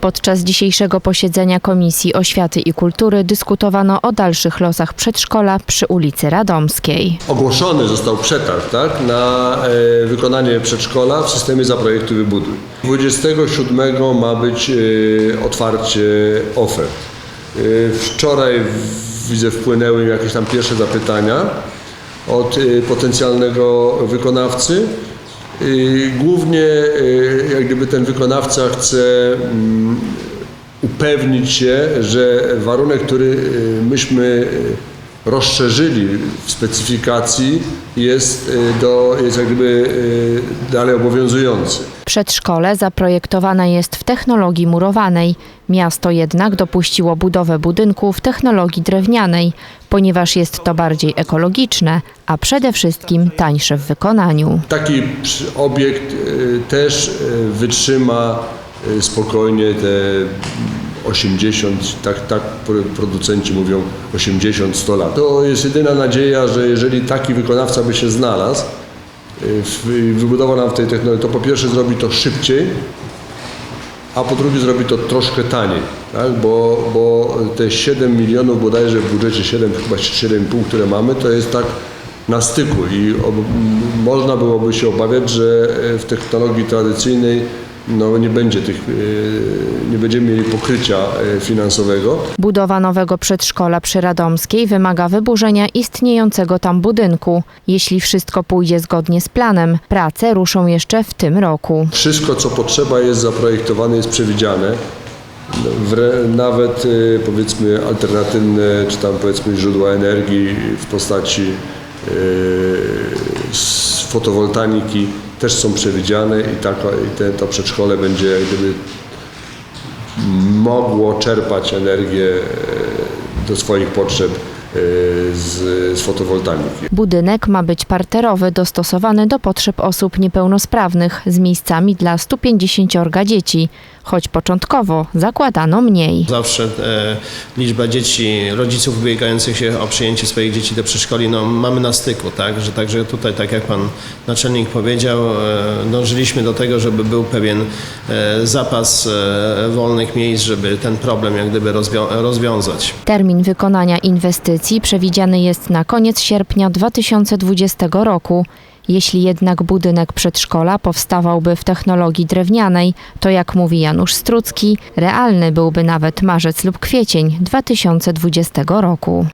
Podczas dzisiejszego posiedzenia Komisji Oświaty i Kultury dyskutowano o dalszych losach przedszkola przy ulicy Radomskiej. Ogłoszony został przetarg tak, na e, wykonanie przedszkola w systemie Zaprojektuj Wybuduj. 27 ma być e, otwarcie ofert. E, wczoraj w, widzę wpłynęły jakieś tam pierwsze zapytania od e, potencjalnego wykonawcy. Y, Głównie y, jak gdyby ten wykonawca chce mm, upewnić się, że warunek, który y, myśmy y, rozszerzyli w specyfikacji jest, y, do, jest jak gdyby y, dalej obowiązujący. Przedszkole zaprojektowane jest w technologii murowanej. Miasto jednak dopuściło budowę budynku w technologii drewnianej, ponieważ jest to bardziej ekologiczne, a przede wszystkim tańsze w wykonaniu. Taki obiekt y, też wytrzyma spokojnie te 80, tak, tak pro- producenci mówią 80-100 lat. To jest jedyna nadzieja, że jeżeli taki wykonawca by się znalazł, y, wybudował nam w tej technologii, to po pierwsze zrobi to szybciej, a po drugie zrobi to troszkę taniej, tak? bo, bo te 7 milionów bodajże w budżecie 7, chyba 7,5, które mamy, to jest tak na styku i ob, można byłoby się obawiać, że e, w technologii tradycyjnej no, nie będzie tych, e, nie będziemy mieli pokrycia e, finansowego. Budowa nowego przedszkola przy Radomskiej wymaga wyburzenia istniejącego tam budynku. Jeśli wszystko pójdzie zgodnie z planem, prace ruszą jeszcze w tym roku. Wszystko, co potrzeba jest zaprojektowane, jest przewidziane. Nawet e, powiedzmy alternatywne, czy tam powiedzmy źródła energii w postaci fotowoltaiki też są przewidziane i, taka, i te, to przedszkole będzie gdyby mogło czerpać energię e, do swoich potrzeb z, z fotowoltaiki. Budynek ma być parterowy, dostosowany do potrzeb osób niepełnosprawnych, z miejscami dla 150 dzieci, choć początkowo zakładano mniej. Zawsze e, liczba dzieci, rodziców ubiegających się o przyjęcie swoich dzieci do przedszkoli, no, mamy na styku, tak? Że także tutaj, tak jak pan naczelnik powiedział, e, dążyliśmy do tego, żeby był pewien e, zapas e, wolnych miejsc, żeby ten problem jak gdyby rozwią- rozwiązać. Termin wykonania inwestycji przewidziany jest na koniec sierpnia 2020 roku. Jeśli jednak budynek przedszkola powstawałby w technologii drewnianej, to jak mówi Janusz Strucki, realny byłby nawet marzec lub kwiecień 2020 roku.